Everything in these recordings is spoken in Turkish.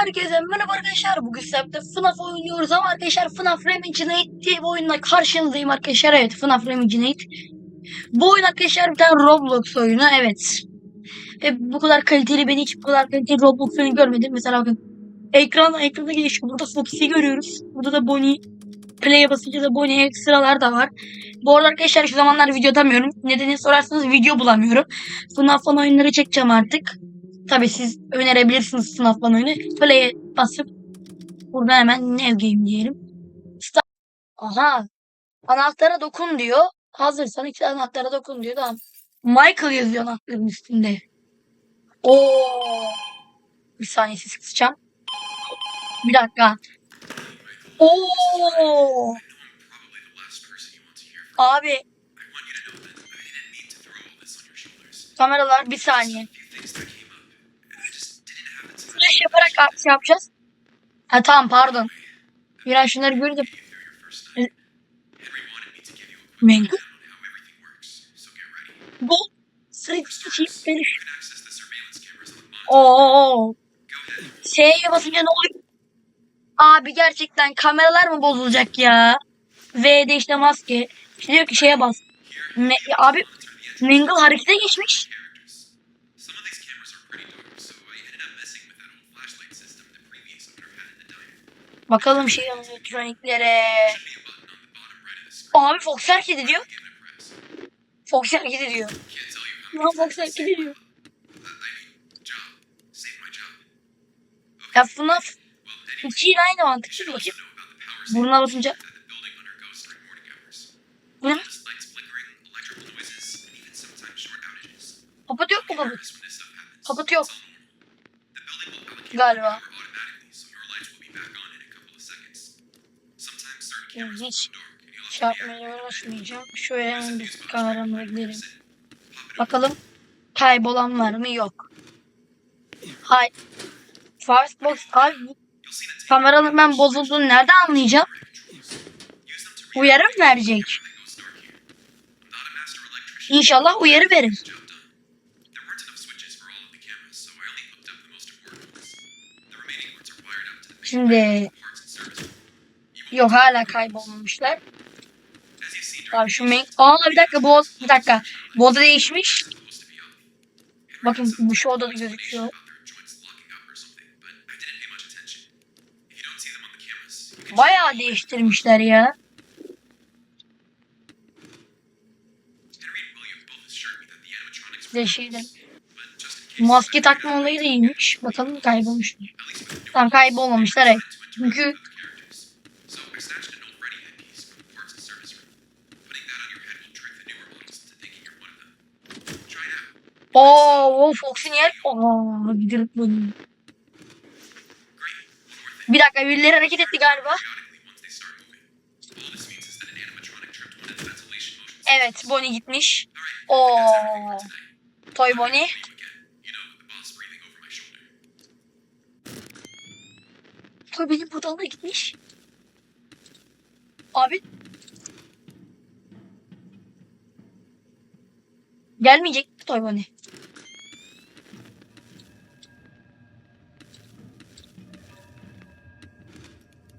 Herkese merhaba arkadaşlar. Bugün sizlerle FNAF oynuyoruz ama arkadaşlar FNAF Remaginate diye bir oyunla karşınızdayım arkadaşlar. Evet FNAF Remaginate. Bu oyun arkadaşlar bir tane Roblox oyunu. Evet. Ve bu kadar kaliteli ben hiç bu kadar kaliteli Roblox oyunu görmedim. Mesela bakın. Ekran, ekranda gelişiyor. Burada Foxy'yi görüyoruz. Burada da Bonnie. Play'e basınca da Bonnie ekstralar da var. Bu arada arkadaşlar şu zamanlar video atamıyorum. Nedeni sorarsanız video bulamıyorum. FNAF oyunları çekeceğim artık. Tabii siz önerebilirsiniz sınav oyunu. Play'e basıp burada hemen new game diyelim. Start. Aha. Anahtara dokun diyor. Hazırsan iki anahtara dokun diyor. Tamam. Michael yazıyor anahtarın üstünde. Oo. Bir saniye ses kısacağım. Bir dakika. Oo. Abi kameralar bir saniye. Yaparak şey yapacağız. Ha tamam pardon. Biraz şunları gördüm. Mango. Street Cheap Finish. Oo. Şeye basınca ne oluyor? Abi gerçekten kameralar mı bozulacak ya? V'de işte maske. İşte diyor ki şeye bas. Ne, abi Mingle harekete geçmiş. Bakalım şey elektroniklere. Abi Fox hareket ediyor. Fox hareket ediyor. Ya Fox hareket ediyor. Ya FNAF Well, anyway, 2 ile aynı mantık should Bakayım. Burnuna basınca. ne? Just lights flickering, electrical noises, and even Cameras Hiç şey yapmaya uğraşmayacağım. Şöyle hemen bir kameramla gidelim. Bakalım kaybolan var mı? Yok. Hay. Firebox abi bu kameranın ben bozulduğunu nereden anlayacağım? Uyarı mı verecek? İnşallah uyarı verir. Şimdi parts and service room. Yok hala kaybolmamışlar. Abi şu main... Aa bir dakika bu bir dakika. Bu oda değişmiş. Bakın bu şu odada gözüküyor. Bayağı değiştirmişler ya. De şeyden. Maske takma olayı da iyiymiş. Bakalım kaybolmuşlar. Tamam kaybolmamışlar evet. Çünkü. So I snatched an old Freddy headpiece from the parts and service room. Putting that on your head will trick the newer models into thinking you're one of them. Try it out. ooo Fox'un yer. Ooo gidirip bunu. Bir dakika birileri hareket etti galiba. Evet Bonnie gitmiş. Oo. Toy Bonnie. Toy benim buradan da gitmiş. Abi. Gelmeyecek Bonnie?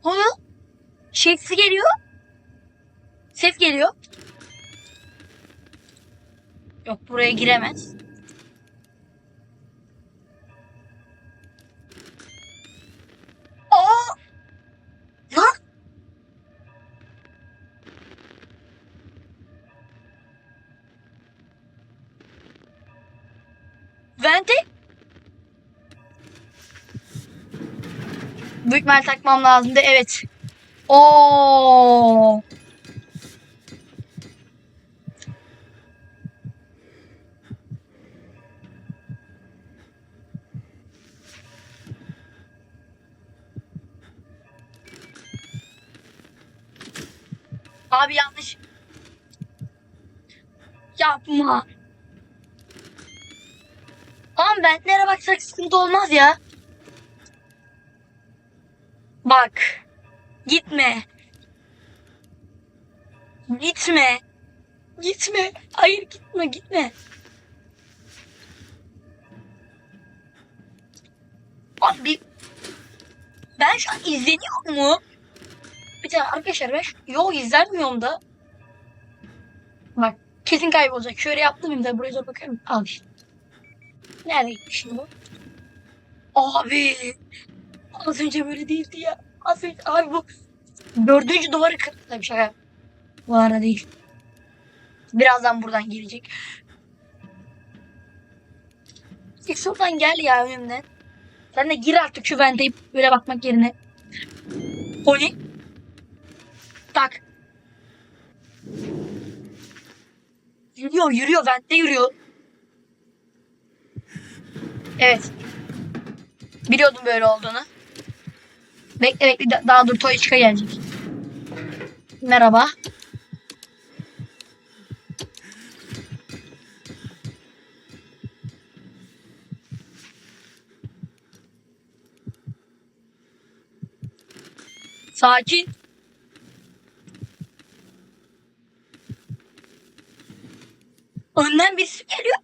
Ne oluyor? Şefsi geliyor. Ses geliyor. Yok buraya giremez. Vente? Büyük mel takmam lazımdı. Evet. Oo. Abi yanlış. Yapma. Ama ventlere baksak sıkıntı olmaz ya. Bak. Gitme. Gitme. Gitme. Hayır gitme gitme. Abi Ben şu an izleniyor mu? Bir tane arkadaşlar ben şu... Yo izlenmiyorum da. Bak kesin kaybolacak. Şöyle yaptım da buraya doğru bakıyorum. Al işte. Nerede gitti şimdi bu? Abi. Az önce böyle değildi ya. Az önce abi bu dördüncü duvarı kırdı. Tabii şaka. Bu arada değil. Birazdan buradan gelecek. İlk şuradan gel ya önümden. Sen de gir artık şu venteyip böyle bakmak yerine. Pony. Tak. Yürüyor yürüyor vente yürüyor. Evet. Biliyordum böyle olduğunu. Bekle bekle da- daha dur Toyçika gelecek. Merhaba. Sakin. Önden birisi geliyor.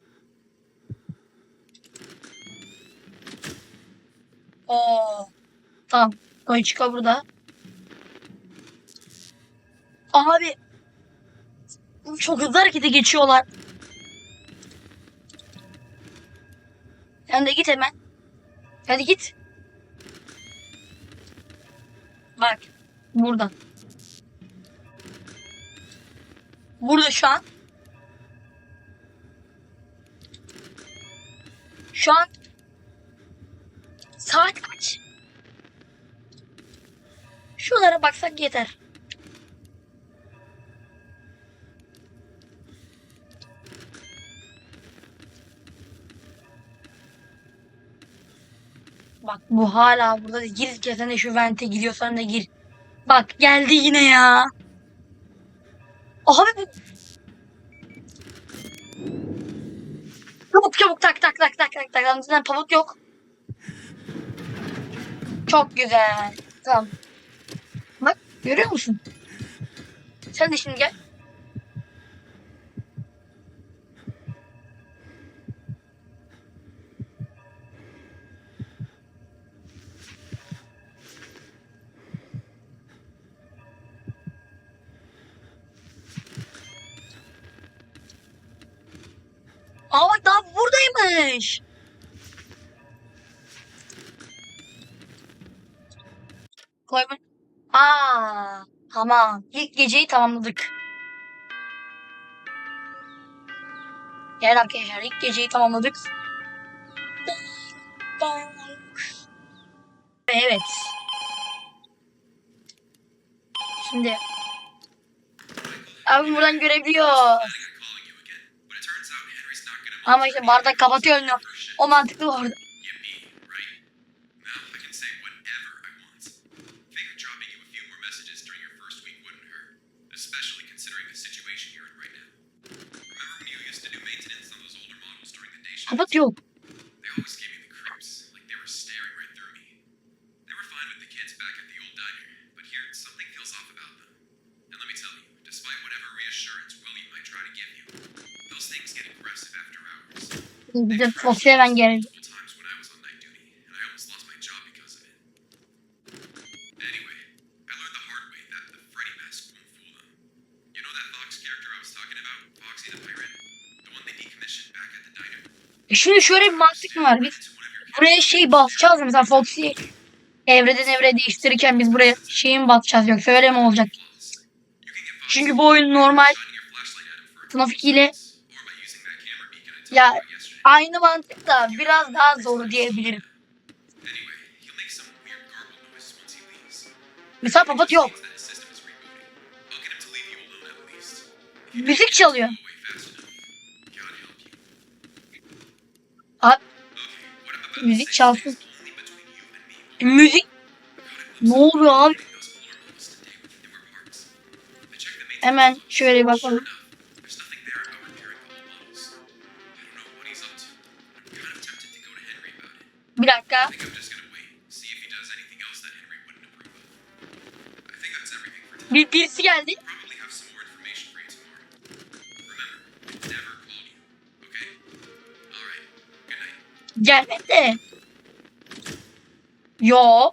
Oo. Tamam. Koyçika burada. Abi. Çok hızlı harekete geçiyorlar. Sen de git hemen. Hadi git. Bak. Buradan. Burada şu an. Şu an saat kaç? Şuralara baksak yeter. Bak bu hala burada. değil. Gir sen de şu vente gidiyorsan da gir. Bak geldi yine ya. Abi bu... Çabuk çabuk tak tak tak tak tak tak. Zaten pamuk yok. Çok güzel. Tamam. Görüyor musun? Sen de şimdi gel. Aa bak daha buradaymış. Tamam. İlk geceyi tamamladık. Gel arkadaşlar ilk geceyi tamamladık. Evet. Şimdi Abi buradan görebiliyor. Ama işte bardak kapatıyor önünü. O mantıklı orada. The shift? Kapat yok. They always gave me the creeps, like they were staring right through me. They were fine with the kids back at the old diner, but here something feels off about them. And let me tell you, despite whatever reassurance Willie might try to give you, those things get aggressive after hours. Sosyal Şimdi şöyle bir mantık mı var? Biz buraya şey basacağız ya, mesela Foxy evreden evre değiştirirken biz buraya şeyin basacağız yoksa öyle mi olacak? Çünkü bu oyun normal FNAF 2 ile ya aynı mantık da biraz daha zor diyebilirim. Anyway, he'll make some weird müzik çalsın. Müzik ne oluyor abi? Hemen şöyle bakalım. enough, there's nothing there about Gelmedi. Yo.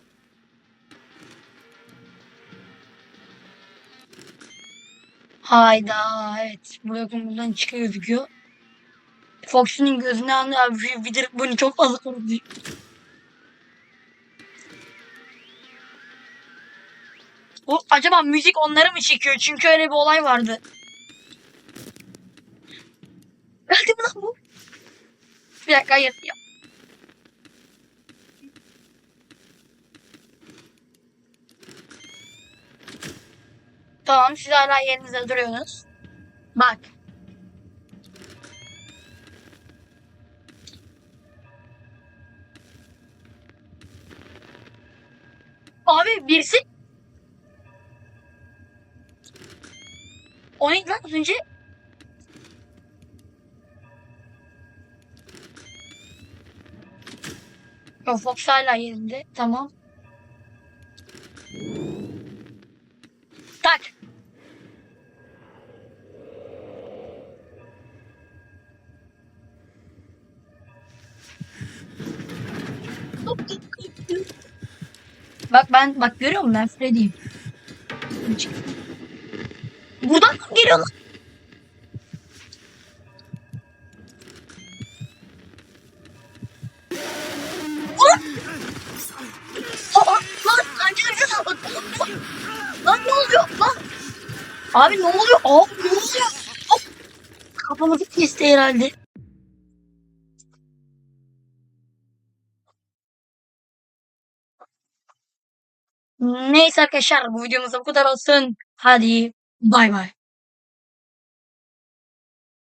Hayda evet. Bırakın buradan çıkıyor gözüküyor. Fox'un gözüne anlıyor. Vidir bunu çok fazla korudu. O, acaba müzik onları mı çekiyor? Çünkü öyle bir olay vardı. Geldi mi lan bu? Bir dakika hayır. Ya. Tamam siz hala yerinizde duruyorsunuz. Bak. Abi birisi O neydi lan az önce? Yok Fox hala yerinde. Tamam. Bak ben bak görüyor musun ben Freddy'yim. Buradan mı geliyor lan? Ne oluyor lan? Abi ne oluyor? Abi ne oluyor? Kafamızı kesti herhalde. Neyse arkadaşlar bu videomuz da bu kadar olsun. Hadi bay bay.